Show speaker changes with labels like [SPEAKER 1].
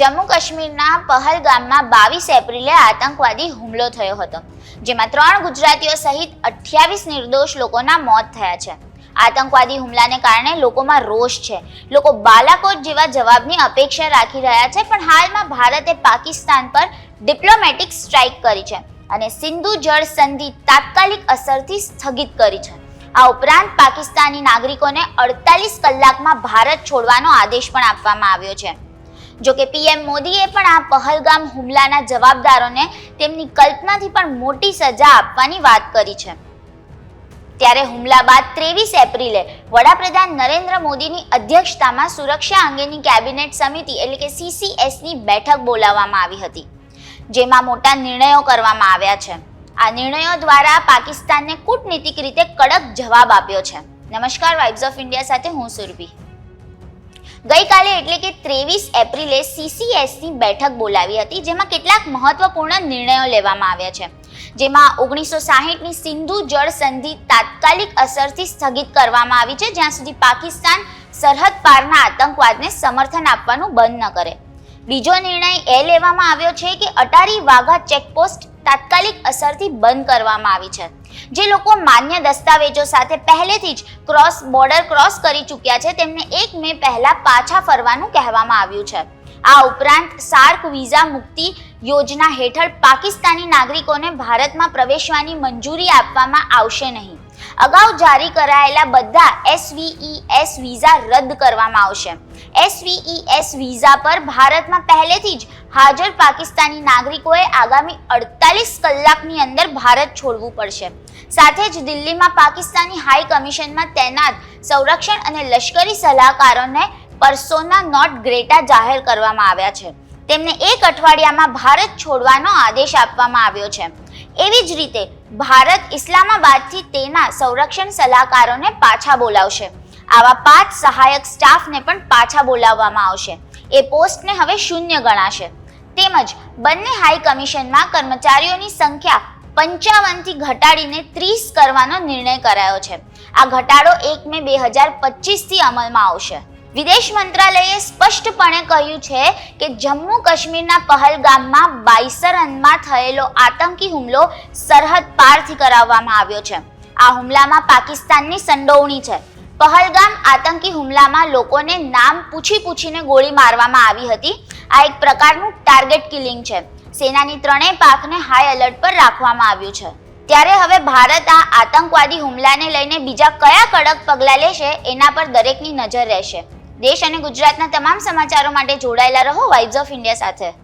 [SPEAKER 1] જમ્મુ કાશ્મીરના પહલગામમાં બાવીસ એપ્રિલે આતંકવાદી હુમલો થયો હતો, જેમાં ત્રણ ગુજરાતીઓ સહિત અઠ્યાવીસ નિર્દોષ લોકોના મોત થયા છે. આતંકવાદી હુમલાને કારણે લોકોમાં રોષ છે. લોકો બાલાકોટ જેવા જવાબની અપેક્ષા રાખી રહ્યા છે, પણ હાલમાં ભારતે પાકિસ્તાન પર ડિપ્લોમેટિક સ્ટ્રાઇક કરી છે અને સિંધુ જળ સંધિ તાત્કાલિક અસરથી સ્થગિત કરી છે. આ ઉપરાંત પાકિસ્તાની નાગરિકોને અડતાલીસ કલાકમાં ભારત છોડવાનો આદેશ પણ આપવામાં આવ્યો છે. જો કે પીએમ મોદીએ પણ આ પહલગામ હુમલાના જવાબદારોને તેમની કલ્પનાથી પણ મોટી સજા આપવાની વાત કરી છે. ત્યારે હુમલા બાદ ત્રેવીસ એપ્રિલે વડાપ્રધાન નરેન્દ્ર મોદીની અધ્યક્ષતામાં સુરક્ષા અંગેની કેબિનેટ સમિતિ એટલે કે સીસીએસની બેઠક બોલાવવામાં આવી હતી, જેમાં મોટા નિર્ણયો કરવામાં આવ્યા છે. આ નિર્ણયો દ્વારા પાકિસ્તાનને કૂટનીતિક રીતે કડક જવાબ આપ્યો છે. નમસ્કાર વાઇબ્સ ઓફ ઇન્ડિયા સાથે હું સુરભી. ગઈકાલે એટલે કે ત્રેવીસ એપ્રિલે સીસીએસની બેઠક બોલાવી હતી, જેમાં કેટલાક મહત્વપૂર્ણ નિર્ણયો લેવામાં આવ્યા છે. જેમાં ઓગણીસો સાહીઠની સિંધુ જળ સંધિ તાત્કાલિક અસરથી સ્થગિત કરવામાં આવી છે, જ્યાં સુધી પાકિસ્તાન સરહદ પારના આતંકવાદને સમર્થન આપવાનું બંધ ન કરે. બીજો નિર્ણય એ લેવામાં આવ્યો છે કે અટારી વાઘા ચેકપોસ્ટ તાત્કાલિક અસરથી બંધ કરવામાં આવી છે. જે લોકો માન્ય દસ્તાવેજો સાથે પહેલેથી જ ક્રોસ બોર્ડર ક્રોસ કરી ચૂક્યા છે, તેમને એક મે પહેલા પાછા ફરવાનું કહેવામાં આવ્યું છે. આ ઉપરાંત સાર્ક વિઝા મુક્તિ યોજના હેઠળ પાકિસ્તાની નાગરિકોને ભારતમાં પ્રવેશવાની મંજૂરી આપવામાં આવશે નહીં. અગાઉ જારી કરાયેલા બધા એસવીઈએસ વિઝા રદ કરવામાં આવશે. એસવીઈએસ વિઝા પર ભારતમાં પહેલેથી જ હાજર પાકિસ્તાની નાગરિકોએ આગામી અડતાલીસ કલાકની અંદર ભારત છોડવું પડશે. સાથે જ દિલ્હીમાં પાકિસ્તાની હાઈ કમિશનમાં તૈનાત સંરક્ષણ અને લશ્કરી સલાહકારોને પર્સોના નોટ ગ્રેટા જાહેર કરવામાં આવ્યા છે. તેમને એક અઠવાડિયામાં ભારત છોડવાનો આદેશ આપવામાં આવ્યો છે. એવી જ રીતે ભારત ઇસ્લામાબાદથી તેના સંરક્ષણ સલાહકારોને પાછા બોલાવશે. આવા પાંચ સહાયક સ્ટાફને પણ પાછા બોલાવવામાં આવશે. એ પોસ્ટને હવે શૂન્ય ગણાશે. તેમજ બંને હાઈ કમિશનમાં કર્મચારીઓની સંખ્યા પંચાવનથી ઘટાડીને ત્રીસ કરવાનો નિર્ણય કરાયો છે. આ ઘટાડો એક મે બે હજાર પચીસથી અમલમાં આવશે. વિદેશ મંત્રાલયે સ્પષ્ટપણે કહ્યું છે કે જમ્મુ કાશ્મીરના પહલગામમાં બાઈસરનમાં થયેલો આતંકી હુમલો સરહદ પારથી કરાવવામાં આવ્યો છે. આ હુમલામાં પાકિસ્તાનની સંડોવણી છે. પહલગામ આતંકી હુમલામાં લોકોને નામ પૂછી પૂછીને ગોળી મારવામાં આવી હતી. આ એક પ્રકારનું ટાર્ગેટ કિલિંગ છે. સેનાની ત્રણેય પાકને હાઈ એલર્ટ પર રાખવામાં આવ્યું છે. ત્યારે હવે ભારત આ આતંકવાદી હુમલાને લઈને બીજા કયા કડક પગલાં લેશે એના પર દરેકની નજર રહેશે. દેશ અને ગુજરાતના તમામ સમાચારો માટે જોડાયેલા રહો વાઇબ્સ ઓફ ઇન્ડિયા સાથે.